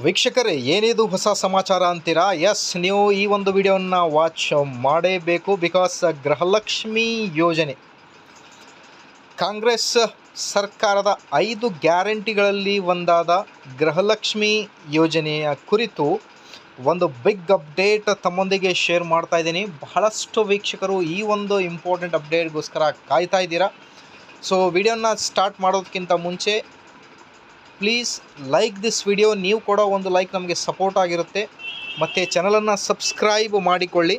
ವೀಕ್ಷಕರೇ, ಏನಿದು ಹೊಸ ಸಮಾಚಾರ ಅಂತೀರಾ? ಎಸ್ ನೀವು ಈ ಒಂದು ವಿಡಿಯೋನ ವಾಚ್ ಮಾಡೇಬೇಕು ಬಿಕಾಸ್ ಗೃಹಲಕ್ಷ್ಮಿ ಯೋಜನೆ. ಕಾಂಗ್ರೆಸ್ ಸರ್ಕಾರದ ಐದು ಗ್ಯಾರಂಟಿಗಳಲ್ಲಿ ಒಂದಾದ ಗೃಹಲಕ್ಷ್ಮಿ ಯೋಜನೆಯ ಕುರಿತು ಒಂದು ಬಿಗ್ ಅಪ್ಡೇಟ್ ತಮ್ಮೊಂದಿಗೆ ಶೇರ್ ಮಾಡ್ತಾ ಇದ್ದೀನಿ. ಬಹಳಷ್ಟು ವೀಕ್ಷಕರು ಈ ಒಂದು ಇಂಪಾರ್ಟೆಂಟ್ ಅಪ್ಡೇಟ್ಗೋಸ್ಕರ ಕಾಯ್ತಾ ಇದ್ದೀರಾ. ಸೊ ವಿಡಿಯೋನ ಸ್ಟಾರ್ಟ್ ಮಾಡೋದಕ್ಕಿಂತ ಮುಂಚೆ ಪ್ಲೀಸ್ ಲೈಕ್ ದಿಸ್ ವಿಡಿಯೋ ನೀವು ಕೊಡೋ ಒಂದು ಲೈಕ್ ನಮಗೆ ಸಪೋರ್ಟ್ ಆಗಿರುತ್ತೆ. ಮತ್ತು ಚಾನಲನ್ನು ಸಬ್ಸ್ಕ್ರೈಬ್ ಮಾಡಿಕೊಳ್ಳಿ.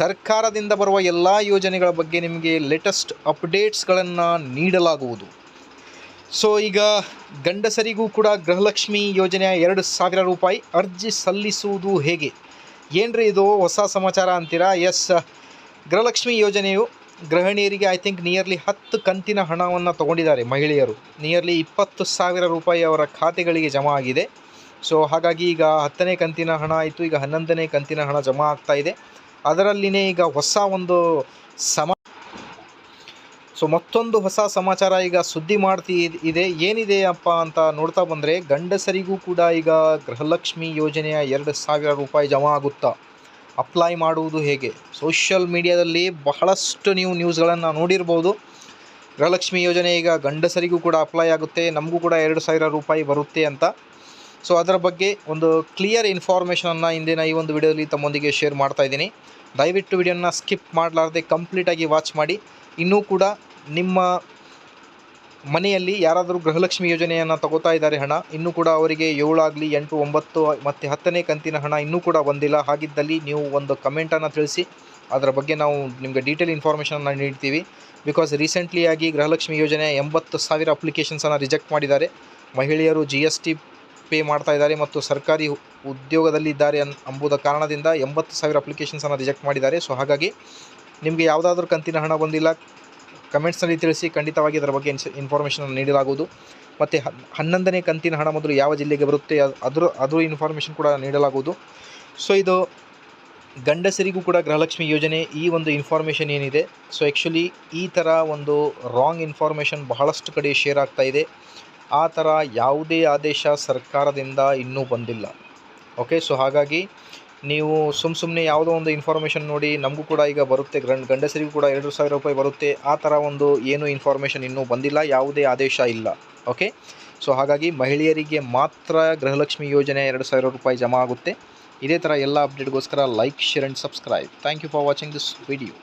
ಸರ್ಕಾರದಿಂದ ಬರುವ ಎಲ್ಲ ಯೋಜನೆಗಳ ಬಗ್ಗೆ ನಿಮಗೆ ಲೇಟೆಸ್ಟ್ ಅಪ್ಡೇಟ್ಸ್ಗಳನ್ನು ನೀಡಲಾಗುವುದು. ಸೊ ಈಗ ಗಂಡಸರಿಗೂ ಕೂಡ ಗೃಹಲಕ್ಷ್ಮಿ ಯೋಜನೆಯ ಎರಡು ಸಾವಿರ ರೂಪಾಯಿ ಅರ್ಜಿ ಸಲ್ಲಿಸುವುದು ಹೇಗೆ? ಏನ್ರಿ ಇದು? ಹೊಸ ಸಮಾಚಾರ ಅಂತೀರಾ? ಎಸ್ ಗೃಹಲಕ್ಷ್ಮಿ ಯೋಜನೆಯು ಗೃಹಿಣಿಯರಿಗೆ ಐ ಥಿಂಕ್ ನಿಯರ್ಲಿ ಹತ್ತು ಕಂತಿನ ಹಣವನ್ನು ತಗೊಂಡಿದ್ದಾರೆ ಮಹಿಳೆಯರು. ನಿಯರ್ಲಿ ಇಪ್ಪತ್ತು ಸಾವಿರ ರೂಪಾಯಿ ಅವರ ಖಾತೆಗಳಿಗೆ ಜಮಾ ಆಗಿದೆ. ಸೊ ಹಾಗಾಗಿ ಈಗ ಹತ್ತನೇ ಕಂತಿನ ಹಣ ಆಯಿತು. ಈಗ ಹನ್ನೊಂದನೇ ಕಂತಿನ ಹಣ ಜಮಾ ಆಗ್ತಾ ಇದೆ. ಅದರಲ್ಲಿನೇ ಈಗ ಹೊಸ ಒಂದು ಸಮ ಸೊ ಮತ್ತೊಂದು ಹೊಸ ಸಮಾಚಾರ ಈಗ ಸುದ್ದಿ ಮಾಡ್ತಿ ಇದೆ. ಏನಿದೆ ಅಪ್ಪ ಅಂತ ನೋಡ್ತಾ ಬಂದರೆ ಗಂಡಸರಿಗೂ ಕೂಡ ಈಗ ಗೃಹಲಕ್ಷ್ಮಿ ಯೋಜನೆಯ ಎರಡು ಸಾವಿರ ರೂಪಾಯಿ ಜಮಾ ಆಗುತ್ತಾ? ಅಪ್ಲೈ ಮಾಡುವುದು ಹೇಗೆ? ಸೋಷಿಯಲ್ ಮೀಡಿಯಾದಲ್ಲಿ ಬಹಳಷ್ಟು ನೀವು ನ್ಯೂಸ್ಗಳನ್ನು ನೋಡಿರ್ಬೋದು. ಗೃಹಲಕ್ಷ್ಮಿ ಯೋಜನೆ ಈಗ ಗಂಡಸರಿಗೂ ಕೂಡ ಅಪ್ಲೈ ಆಗುತ್ತೆ, ನಮಗೂ ಕೂಡ ಎರಡು ಸಾವಿರ ರೂಪಾಯಿ ಬರುತ್ತೆ ಅಂತ. ಸೊ, ಅದರ ಬಗ್ಗೆ ಒಂದು ಕ್ಲಿಯರ್ ಇನ್ಫಾರ್ಮೇಷನನ್ನು ಇಂದಿನ ಈ ಒಂದು ವಿಡಿಯೋದಲ್ಲಿ ತಮ್ಮೊಂದಿಗೆ ಶೇರ್ ಮಾಡ್ತಾ ಇದ್ದೀನಿ. ದಯವಿಟ್ಟು ವಿಡಿಯೋನ ಸ್ಕಿಪ್ ಮಾಡಲಾರ್ದೆ ಕಂಪ್ಲೀಟಾಗಿ ವಾಚ್ ಮಾಡಿ. ಇನ್ನೂ ಕೂಡ ನಿಮ್ಮ ಮನೆಯಲ್ಲಿ ಯಾರಾದರೂ ಗೃಹಲಕ್ಷ್ಮಿ ಯೋಜನೆಯನ್ನು ತಗೋತಾ ಇದ್ದಾರೆ ಹಣ, ಇನ್ನೂ ಕೂಡ ಅವರಿಗೆ ಏಳಾಗಲಿ ಎಂಟು ಒಂಬತ್ತು ಮತ್ತು ಹತ್ತನೇ ಕಂತಿನ ಹಣ ಇನ್ನೂ ಕೂಡ ಬಂದಿಲ್ಲ. ಹಾಗಿದ್ದಲ್ಲಿ ನೀವು ಒಂದು ಕಮೆಂಟನ್ನು ತಿಳಿಸಿ, ಅದರ ಬಗ್ಗೆ ನಾವು ನಿಮಗೆ ಡೀಟೇಲ್ ಇನ್ಫಾರ್ಮೇಷನನ್ನು ನೀಡ್ತೀವಿ. ಬಿಕಾಸ್ ರೀಸೆಂಟ್ಲಿಯಾಗಿ ಗೃಹಲಕ್ಷ್ಮಿ ಯೋಜನೆ ಎಂಬತ್ತು ಸಾವಿರ ಅಪ್ಲಿಕೇಶನ್ಸನ್ನು ರಿಜೆಕ್ಟ್ ಮಾಡಿದ್ದಾರೆ. ಮಹಿಳೆಯರು ಜಿ ಎಸ್ ಟಿ ಪೇ ಮಾಡ್ತಾ ಇದ್ದಾರೆ ಮತ್ತು ಸರ್ಕಾರಿ ಉದ್ಯೋಗದಲ್ಲಿದ್ದಾರೆ ಅನ್ ಎಂಬುದ ಕಾರಣದಿಂದ ಎಂಬತ್ತು ಸಾವಿರ ಅಪ್ಲಿಕೇಶನ್ಸನ್ನು ರಿಜೆಕ್ಟ್ ಮಾಡಿದ್ದಾರೆ. ಸೊ ಹಾಗಾಗಿ ನಿಮಗೆ ಯಾವುದಾದ್ರೂ ಕಂತಿನ ಹಣ ಬಂದಿಲ್ಲ ಕಮೆಂಟ್ಸ್ನಲ್ಲಿ ತಿಳಿಸಿ ಖಂಡಿತವಾಗಿ ಅದರ ಬಗ್ಗೆ ಇನ್ಸ್ ನೀಡಲಾಗುವುದು. ಮತ್ತು ಹನ್ನೊಂದನೇ ಕಂತಿನ ಹಣ ಮೊದಲು ಯಾವ ಜಿಲ್ಲೆಗೆ ಬರುತ್ತೆ ಅದ್ರ ಅದ್ರ ಇನ್ಫಾರ್ಮೇಷನ್ ಕೂಡ ನೀಡಲಾಗುವುದು. ಸೊ ಇದು ಗಂಡಸರಿಗೂ ಕೂಡ ಗೃಹಲಕ್ಷ್ಮಿ ಯೋಜನೆ ಈ ಒಂದು ಇನ್ಫಾರ್ಮೇಷನ್ ಏನಿದೆ. ಸೊ ಆ್ಯಕ್ಚುಲಿ ಈ ಥರ ಒಂದು ರಾಂಗ್ ಇನ್ಫಾರ್ಮೇಷನ್ ಬಹಳಷ್ಟು ಕಡೆ ಶೇರ್ ಆಗ್ತಾ ಇದೆ. ಆ ಥರ ಯಾವುದೇ ಆದೇಶ ಸರ್ಕಾರದಿಂದ ಇನ್ನೂ ಬಂದಿಲ್ಲ. ಓಕೆ ಸೊ ಹಾಗಾಗಿ ನೀವು ಸುಮ್ಮ ಸುಮ್ಮನೆ ಯಾವುದೋ ಒಂದು ಇನ್ಫಾರ್ಮೇಷನ್ ನೋಡಿ, ನಮಗೂ ಕೂಡ ಈಗ ಬರುತ್ತೆ. ಗಂಡ, ಗಂಡಸರಿಗೂ ಕೂಡ ಎರಡು ಸಾವಿರ ರೂಪಾಯಿ ಬರುತ್ತೆ. ಆ ಥರ ಒಂದು ಏನು ಇನ್ಫಾರ್ಮೇಷನ್ ಇನ್ನೂ ಬಂದಿಲ್ಲ, ಯಾವುದೇ ಆದೇಶ ಇಲ್ಲ. ಓಕೆ ಸೊ ಹಾಗಾಗಿ ಮಹಿಳೆಯರಿಗೆ ಮಾತ್ರ ಗೃಹಲಕ್ಷ್ಮಿ ಯೋಜನೆ ಎರಡು ಸಾವಿರ ರೂಪಾಯಿ ಜಮಾ ಆಗುತ್ತೆ. ಇದೇ ಥರ ಎಲ್ಲ ಅಪ್ಡೇಟ್ಗೋಸ್ಕರ like share and subscribe thank you for watching this video